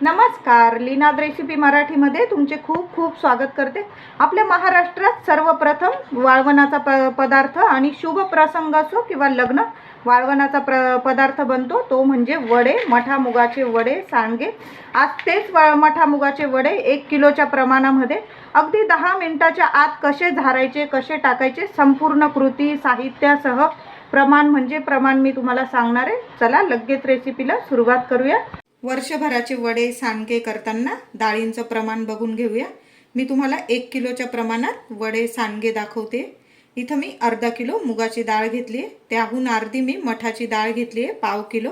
नमस्कार लीनाद रेसिपी मराठीमध्ये तुमचे खूप खूप स्वागत करते. आपल्या महाराष्ट्रात सर्वप्रथम वाळवणाचा प पदार्थ आणि शुभ प्रसंग असो किंवा लग्न वाळवणाचा प्र पदार्थ बनतो. तो म्हणजे वडे मठा मुगाचे वडे सांडगे. आज तेच व मठा मुगाचे वडे एक किलोच्या प्रमाणामध्ये. अगदी दहा मिनिटाच्या आत कसे झारायचे कसे टाकायचे संपूर्ण कृती साहित्यासह प्रमाण म्हणजे प्रमाण मी तुम्हाला सांगणार आहे. चला लगेच रेसिपीला सुरुवात करूया. वर्षभराचे वडे सांडगे करताना डाळींचं प्रमाण बघून घेऊया. मी तुम्हाला एक किलोच्या प्रमाणात वडे सांडगे दाखवते. इथं मी अर्धा किलो मुगाची डाळ घेतली आहे. त्याहून अर्धी मी मठाची डाळ घेतली आहे पाव किलो.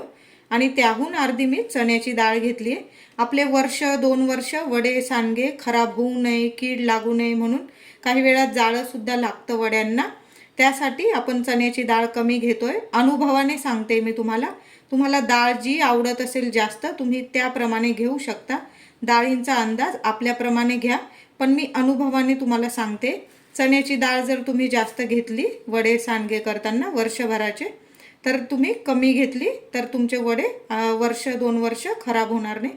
आणि त्याहून अर्धी मी चण्याची डाळ घेतली आहे. आपले वर्ष दोन वर्ष वडे सांडगे खराब होऊ नये कीड लागू नये म्हणून काही वेळा जाळंसुद्धा लागतं वड्यांना. त्यासाठी आपण चण्याची डाळ कमी घेतोय. अनुभवाने सांगते मी तुम्हाला. तुम्हाला डाळ जी आवडत असेल जास्त तुम्ही त्याप्रमाणे घेऊ शकता. डाळींचा अंदाज आपल्याप्रमाणे घ्या पण मी अनुभवाने तुम्हाला सांगते. चण्याची डाळ जर तुम्ही जास्त घेतली वडे सांडगे करताना वर्षभराचे तर तुम्ही कमी घेतली तर तुमचे वडे वर्ष दोन वर्ष खराब होणार नाही.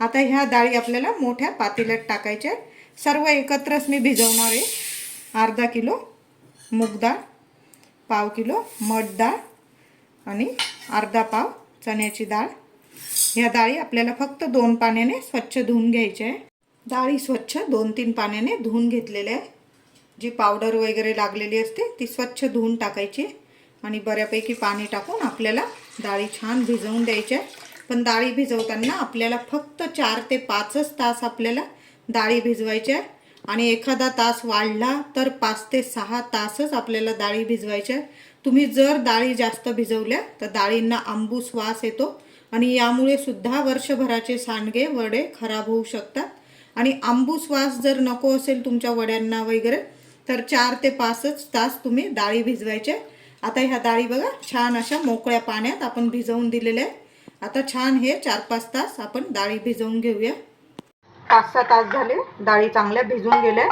आता ह्या डाळी आपल्याला मोठ्या पातेल्यात टाकायच्या सर्व एकत्रच मी भिजवणार आहे. अर्धा किलो मूग डाळ पाव किलो मठ डाळ आणि अर्धा पाव चण्याची डाळ. ह्या डाळी आपल्याला फक्त दोन पाण्याने स्वच्छ धुवून घ्यायची आहे. डाळी स्वच्छ दोन तीन पाण्याने धुवून घेतलेल्या आहे. जी पावडर वगैरे लागलेली असते ती स्वच्छ धुवून टाकायची आणि बऱ्यापैकी पाणी टाकून आपल्याला डाळी छान भिजवून द्यायच्या पण डाळी भिजवताना आपल्याला फक्त चार ते पाचच तास आपल्याला डाळी भिजवायची आहे. आणि एखादा तास वाढला तर पाच ते सहा तासच आपल्याला डाळी भिजवायच्या आहे. तुम्ही जर डाळी जास्त भिजवल्या तर डाळींना आंबू श्वास येतो आणि यामुळे सुद्धा वर्षभराचे सांडगे वडे खराब होऊ शकतात. आणि आंबू श्वास जर नको असेल तुमच्या वड्यांना वगैरे तर चार ते पाचच तास तुम्ही डाळी भिजवायचे. आता ह्या डाळी बघा छान अशा मोकळ्या पाण्यात आपण भिजवून दिलेल्या आहे आता छान हे चार पाच तास आपण डाळी भिजवून घेऊया. पाच सहा तास झाले डाळी चांगल्या भिजून गेल्या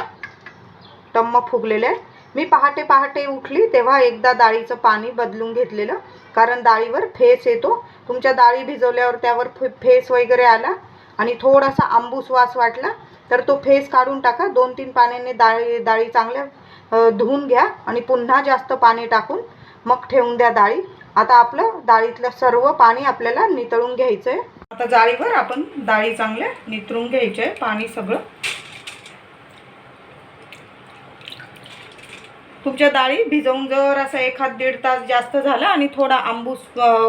टम्म फुगलेल्या मी पहाटे पहाटे उठली तेव्हा एकदा डाळीचं पाणी बदलून घेतलेलं कारण डाळीवर फेस येतो. तुमच्या डाळी भिजवल्यावर त्यावर फे- फेस वगैरे आला आणि थोडासा आंबूस वास वाटला तर तो फेस काढून टाका. दोन तीन पाण्याने डाळी डाळी चांगल्या धुवून घ्या आणि पुन्हा जास्त पाणी टाकून मग ठेवून द्या डाळी. आता आपलं डाळीतलं सर्व पाणी आपल्याला नितळून घ्यायचं आहे आता जाळीवर आपण डाळी चांगल्या नितळून घ्यायचे आहे पाणी सगळं. तुमच्या डाळी भिजवून जर असं एखाद दीड तास जास्त झाला आणि थोडा आंबूस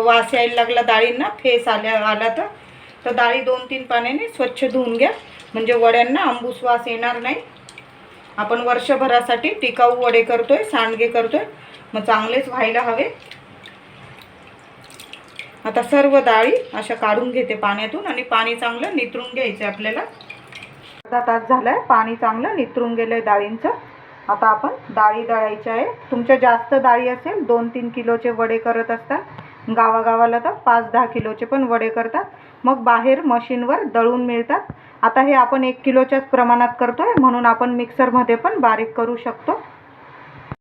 वास यायला लागला डाळींना फेस आल्या आला तर तर डाळी दोन तीन पाण्याने स्वच्छ धुवून घ्या. म्हणजे वड्यांना आंबूस वास येणार नाही. आपण वर्षभरासाठी टिकाऊ वडे करतोय सांडगे करतोय. मग चांगलेच व्हायला हवे. आता सर्व डाळी अशा काढून घेते पाण्यातून आणि पाणी चांगलं नितरून घ्यायचं आहे आपल्याला. अर्धा तास झालाय पाणी चांगलं नितरून गेलंय डाळींचं. आता आपण डाळी दळायच्या आहे. तुमच्या जास्त डाळी असेल दोन तीन किलोचे वडे करत असतात गावागावाला तर पाच दहा किलोचे पण वडे करतात. मग बाहेर मशीनवर दळून मिळतात. आता हे आपण एक किलोच्याच प्रमाणात करतो आहे म्हणून आपण मिक्सरमध्ये पण बारीक करू शकतो.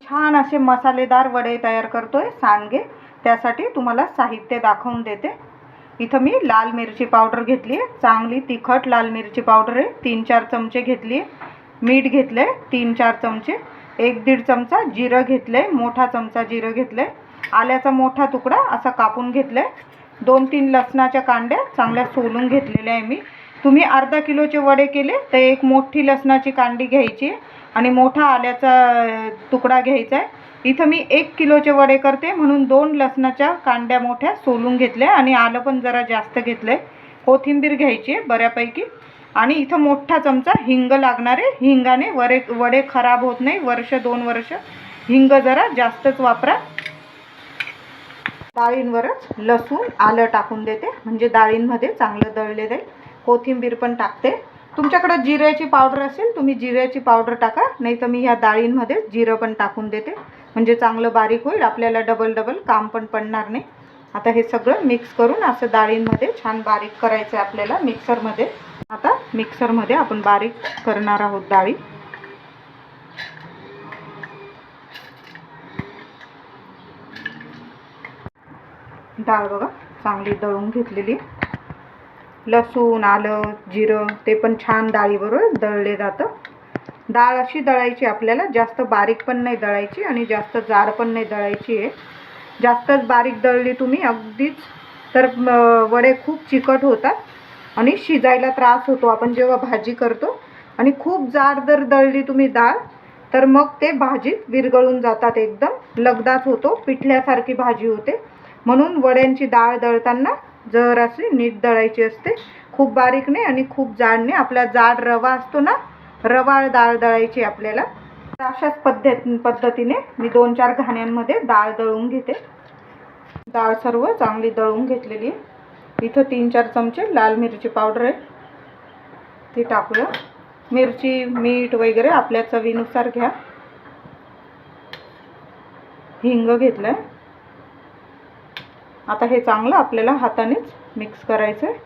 छान असे मसालेदार वडे तयार करतो आहे सांडगे. त्यासाठी तुम्हाला साहित्य दाखवून देते. इथं मी लाल मिरची पावडर घेतली आहे. चांगली तिखट लाल मिरची पावडर आहे. तीन चार चमचे घेतली आहे. मीठ घेतलं आहे तीन चार चमचे. एक दीड चमचा जिरं घेतलं आहे मोठा चमचा जिरं घेतलं आहे आल्याचा मोठा तुकडा असा कापून घेतला आहे दोन तीन लसणाच्या कांड्या चांगल्या सोलून घेतलेल्या आहे मी. तुम्ही अर्धा किलोचे वडे केले तर एक मोठी लसणाची कांडी घ्यायची आणि मोठा आल्याचा तुकडा घ्यायचा आहे. इथं मी एक किलोचे वडे करते म्हणून दोन लसणाच्या कांड्या मोठ्या सोलून घेतल्या आणि आलं पण जरा जास्त घेतलं आहे कोथिंबीर घ्यायची आहे बऱ्यापैकी. आणि इथं मोठा चमचा हिंग लागणार आहे हिंगाने वरे वडे खराब होत नाही वर्ष दोन वर्ष. हिंग जरा जास्तच वापरा. डाळींवरच लसूण आलं टाकून देते. म्हणजे डाळींमध्ये चांगलं दळले जाईल. कोथिंबीर पण टाकते. तुमच्याकडं जिऱ्याची पावडर असेल तुम्ही जिऱ्याची पावडर टाका. नाही तर मी ह्या डाळींमध्ये जिरं पण टाकून देते. म्हणजे चांगलं बारीक होईल. आपल्याला डबल डबल काम पण पडणार नाही. आता हे सगळं मिक्स करून असं डाळींमध्ये छान बारीक करायचं आहे आपल्याला मिक्सरमध्ये आता मिक्सरमध्ये आपण बारीक करणार आहोत डाळी. डाळ बघा चांगली दळून घेतलेली. लसूण आलं जिरं ते पण छान डाळीबरोबर दळले जातं. डाळ अशी दळायची आपल्याला जास्त बारीक पण नाही दळायची आणि जास्त जाड पण नाही दळायची आहे. जास्तच बारीक दळली तुम्ही अगदीच. तर वडे खूप चिकट होतात आणि शिजायला त्रास होतो. आपण जेव्हा भाजी करतो आणि खूप जाड जर दळली तुम्ही डाळ तर मग ते भाजीत विरघळून जातात एकदम. लगदाच होतो पिठल्यासारखी भाजी होते. म्हणून वड्यांची डाळ दळताना जर अशी नीट दळायची असते. खूप बारीक नाही आणि खूप जाड नाही. आपला जाड रवा असतो ना रवाळ डाळ दळायची आपल्याला. अशाच पद्धत पद्धतीने मी दोन चार घाण्यांमध्ये डाळ दळून घेते. डाळ सर्व चांगली दळून घेतलेली. आहे इथं तीन चार चमचे लाल मिरची पावडर आहे. ती टाकूया. मिरची मीठ वगैरे आपल्या चवीनुसार घ्या. हिंग घेतलं आहे आता हे चांगलं आपल्याला हातानेच मिक्स करायचं आहे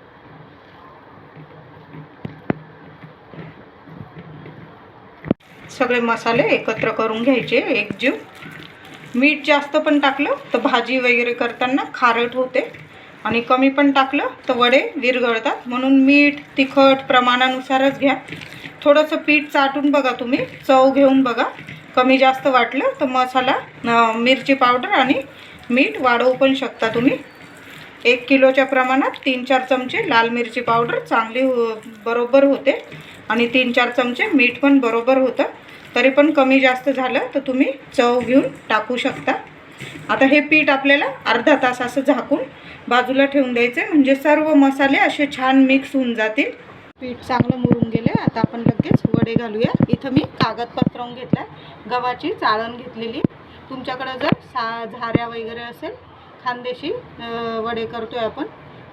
सगळे मसाले एकत्र करून घ्यायचे एकजीव मीठ जास्त पण टाकलं तर भाजी वगैरे करताना खारट होते. आणि कमी पण टाकलं तर वडे विरघळतात. म्हणून मीठ तिखट प्रमाणानुसारच घ्या. थोडंसं पीठ चाटून बघा तुम्ही. चव घेऊन बघा. कमी जास्त वाटलं तर मसाला मिरची पावडर आणि मीठ वाढवू पण शकता तुम्ही. एक किलोच्या प्रमाणात तीन चार चमचे लाल मिरची पावडर चांगली हो बरोबर होते. आणि तीन चार चमचे मीठ पण बरोबर होतं. तरी पण कमी जास्त झालं तर तुम्ही चव घेऊन टाकू शकता. आता हे पीठ आपल्याला अर्धा तास असं झाकून बाजूला ठेवून द्यायचं म्हणजे सर्व मसाले असे छान मिक्स होऊन जातील. पीठ चांगलं मुरून गेलं आता आपण लगेच वडे घालूया. इथं मी कागद पसरवून घेतला गव्हाची चाळण घेतलेली. तुमच्याकडं जर सा झाऱ्या वगैरे असेल खानदेशी वडे करतो आहे आपण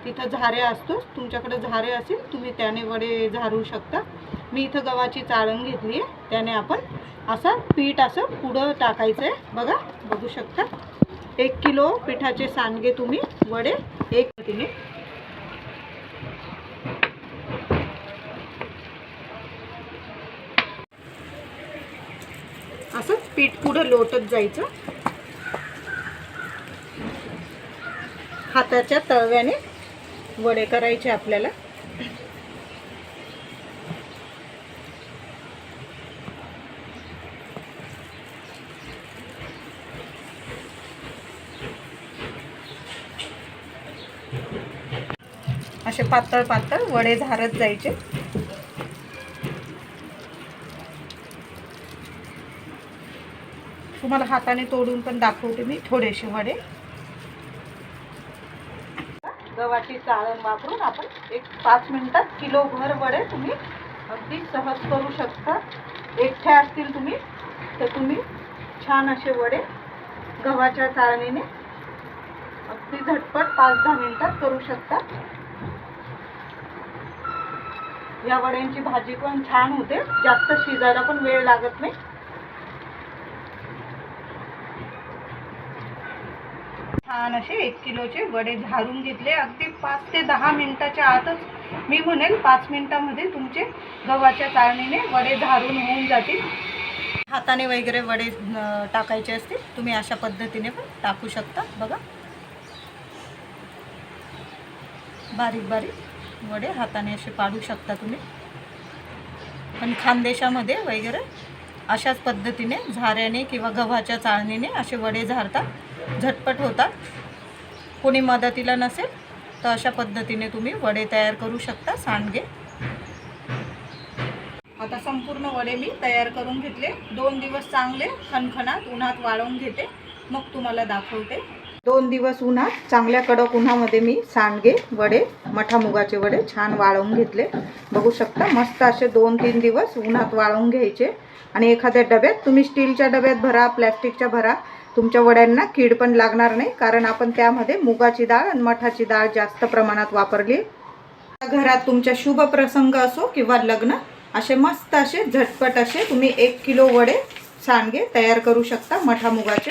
तिथं झारे असतो तुमच्याकडे झारे असेल तुम्ही त्याने वडे झारू शकता. मी इथं गव्हाची चाळण घेतली आहे. त्याने आपण असं पीठ असं पुढं टाकायचं आहे. बघा बघू शकता. एक किलो पिठाचे सांडगे तुम्ही वडे एक तिने असंच पीठ पुढं लोटत जायचं. हाताच्या तळव्याने वडे करायचे आपल्याला. असे पातळ पातळ वडे झारत जायचे. तुम्हाला हाताने तोडून पण दाखवते मी थोडेसे वडे. गव्हाची चाळण वापरून आपण एक पाच मिनिटात किलोभर वडे तुम्ही अगदी सहज करू शकता. एकट्या असतील तुम्ही तर तुम्ही छान असे वडे गव्हाच्या चाळणीने अगदी झटपट पाच दहा मिनिटात करू शकता. या वड्यांची भाजी पण छान होते. जास्त शिजायला पण वेळ लागत नाही. छान असे एक किलोचे वडे झारून घेतले. अगदी पाच ते दहा मिनिटाच्या आतच मी म्हणेल पाच मिनिटामध्ये तुमचे गव्हाच्या चाळणीने वडे झारून होऊन जातील. हाताने वगैरे वडे टाकायचे असतील तुम्ही अशा पद्धतीने पण टाकू शकता. बघा. बारीक बारीक. वडे हाताने असे पाडू शकता तुम्ही. पण खानदेशामध्ये वगैरे अशाच पद्धतीने झाऱ्याने किंवा गव्हाच्या चाळणीने असे वडे झारतात झटपट होतात. कोणी मदतीला नसेल तर अशा पद्धतीने तुम्ही वडे तयार करू शकता सांडगे. आता संपूर्ण वडे मी तयार करून घेतले. दोन दिवस चांगले खणखणात उन्हात वाळवून घेते. मग तुम्हाला दाखवते. दोन दिवस उन्हात चांगल्या कडक उन्हामध्ये मी सांडगे वडे मठा मुगाचे वडे छान वाळवून घेतले. बघू शकता मस्त असे दोन तीन दिवस उन्हात वाळवून घ्यायचे. आणि एखाद्या डब्यात तुम्ही स्टीलच्या डब्यात भरा प्लॅस्टिकच्या भरा तुमच्या वड्यांना कीड पण लागणार नाही कारण आपण त्यामध्ये मुगाची डाळ आणि मठाची डाळ जास्त प्रमाणात वापरली. घरात तुमच्या शुभ प्रसंग असो किंवा लग्न असे मस्त असे झटपट असे तुम्ही एक किलो वडे सांडगे तयार करू शकता मठा मुगाचे